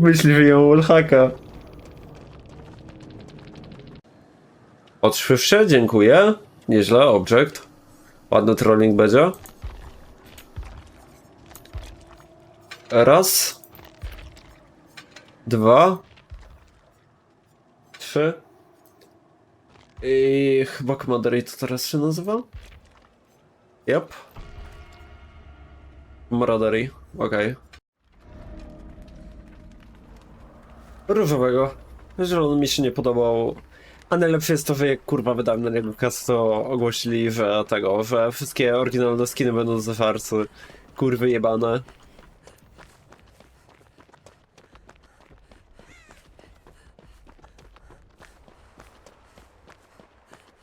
Myśli wyjął wallhacka. Odszywsze, dziękuję. Nieźle, object. Ładny trolling będzie. Raz. Dwa. Trzy. I chyba Commander to teraz się nazywa? Yep. Maradery, okej. Różowego. Zielony mi się nie podobał. A najlepsze jest to, że jak kurwa wydałem na niego to ogłosili, że tego, że wszystkie oryginalne skiny będą z farcy. Kurwy jebane.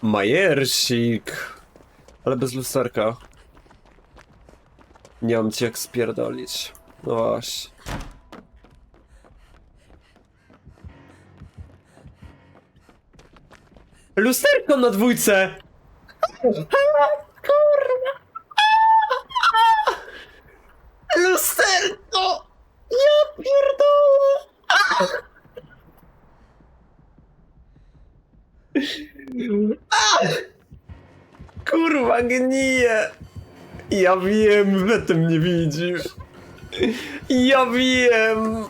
Majersik. Ale bez lusterka. Nie mam ci jak spierdolić. No właśnie. Lusterko na dwójce! Kurwa! Lusterko! Ja pierdolę! Kurwa, gnije! Ja wiem, że ty mnie widzisz. Ja wiem!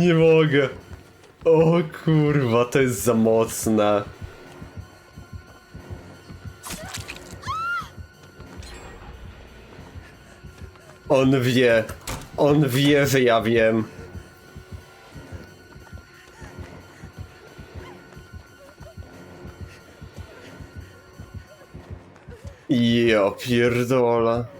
Nie mogę. O kurwa, to jest za mocne. On wie. On wie, że ja wiem. Ja pierdolę.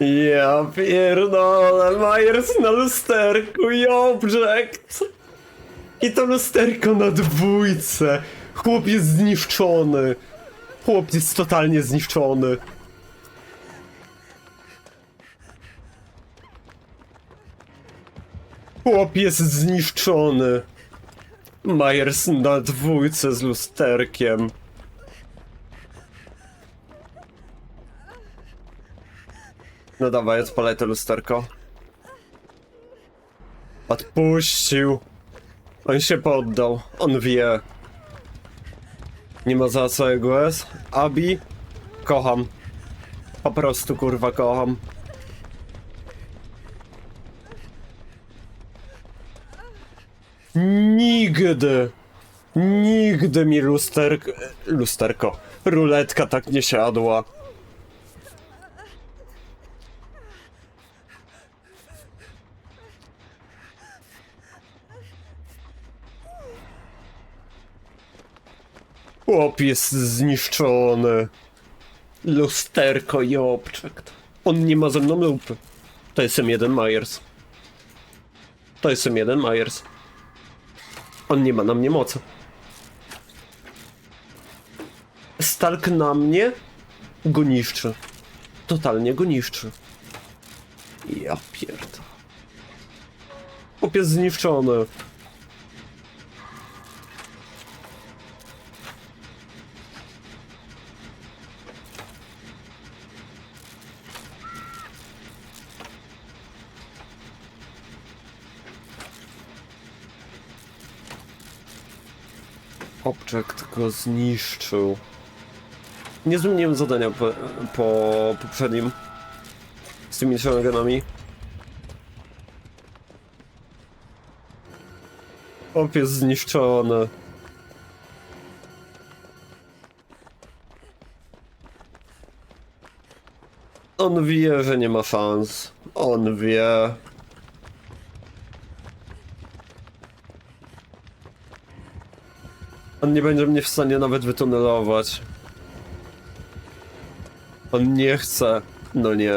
Ja pierdolę, Myers na lusterku i object. I to lusterko na dwójce. Chłop jest zniszczony. Chłop jest totalnie zniszczony. Chłop jest zniszczony. Myers na dwójce z lusterkiem. No dawaj, odpalaj to lusterko. Odpuścił. On się poddał. On wie. Nie ma za co jest. Abi, kocham. Po prostu kurwa kocham. Nigdy. Nigdy mi lusterko... Lusterko. Ruletka tak nie siadła. Chłop jest zniszczony. Lusterko i object. On nie ma ze mną lupy. To jest M1 Myers. To jest M1 Myers. On nie ma na mnie mocy. Stalk na mnie go niszczy. Totalnie go niszczy. Ja pierd. Chłop jest zniszczony. Object go zniszczył. Nie zmieniłem zadania po, po poprzednim. Z tymi shotgunami. Op jest zniszczony. On wie, że nie ma szans. On wie. On nie będzie mnie w stanie nawet wytunelować. On nie chce. No nie.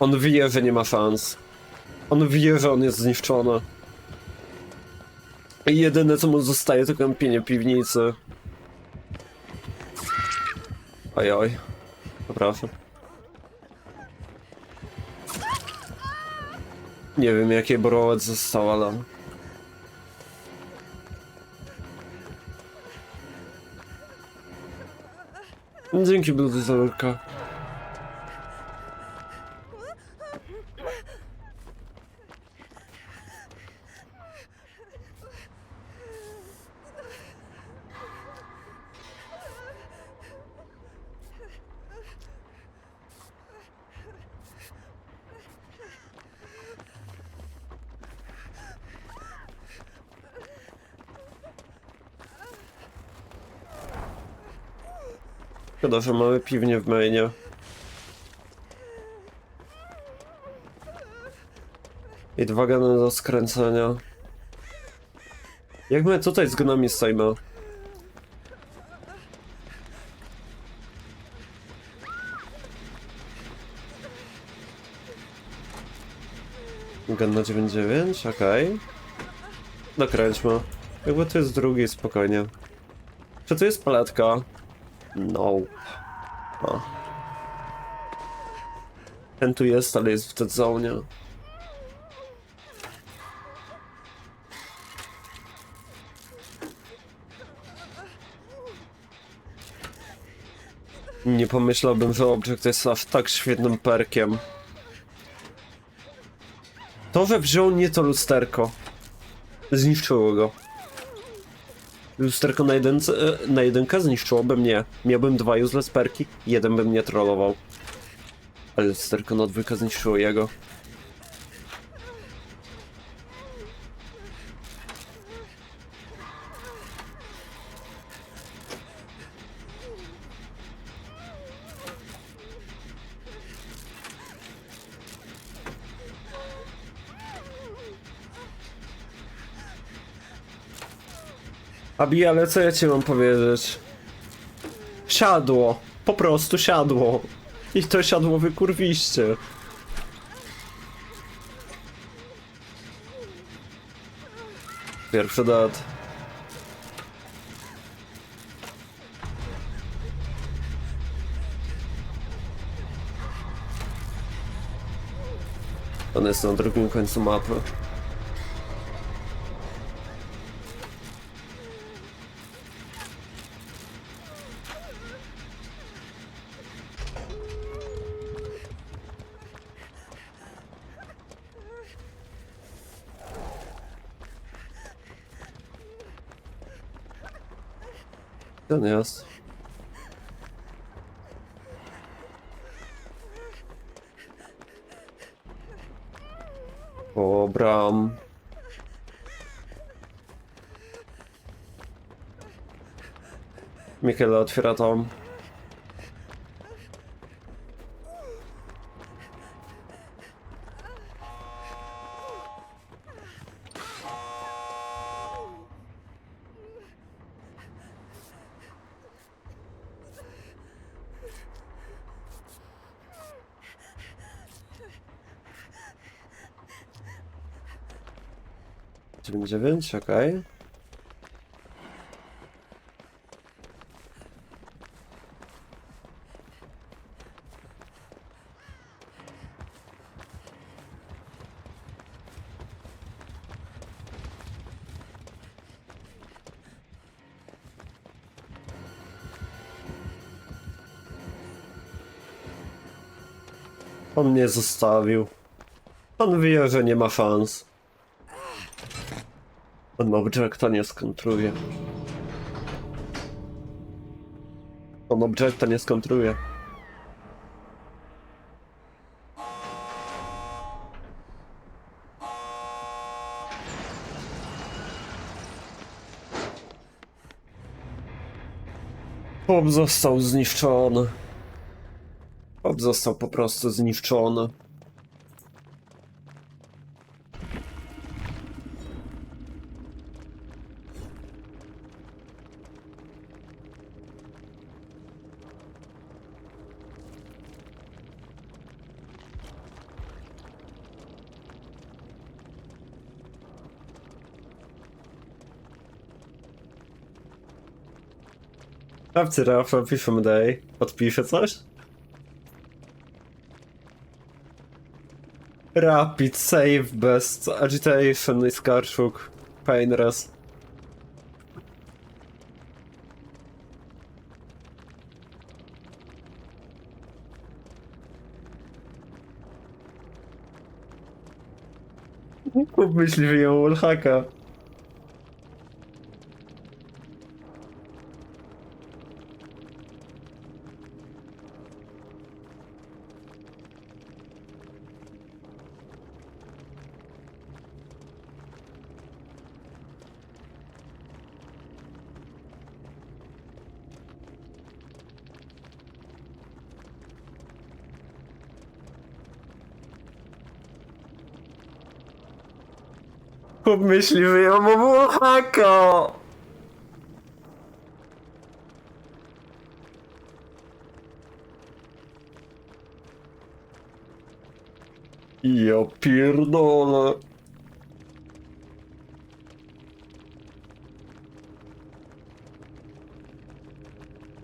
On wie, że nie ma szans. On wie, że on jest zniszczony. I jedyne co mu zostaje to kąpienie piwnicy. Ojoj. Przepraszam. Nie wiem jakie brołec został, ale... Dzięki Bludozorka. Szkoda, że mamy piwnię w mainie. I dwa gany do skręcenia. Jak my tutaj z gnami stoimy? Gun na 9.9, okej. Dokręćmy. Jakby to jest drugi, spokojnie. Czy to jest paletka? No. O. Ten tu jest, ale jest w dead zone. Nie pomyślałbym, że Object jest aż tak świetnym perkiem. To, że wziął nie to lusterko. Zniszczyło go. Lusterko na, jedynce, e, na jedynkę zniszczyłoby mnie. Miałbym dwa useless perki, jeden by mnie trollował. Ale lusterko na dwójkę zniszczyło jego. Abi, ale co ja ci mam powiedzieć? Siadło. Po prostu siadło. I to siadło wykurwiście. Pierwszy dat. On jest na drugim końcu mapy. Dönüyoruz. Obram. Mikkel otwiera tą 99, ok. On mnie zostawił. Pan wie, że nie ma szans. On Objecta nie skontruje. On Objecta nie skontruje. Bob został zniszczony. Bob został po prostu zniszczony. Sprawdźcie Rafa, piszemy day. Odpisze coś? Rapid save best agitation is Karczuk. Painless. Kup myśli wyjął wallhacka. Kup myśli wyjął wallhacka. Ja pierdolę.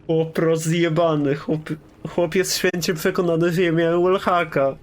Chłop rozjebany, chłop, chłop jest święcie przekonany, że ja miałem wallhacka.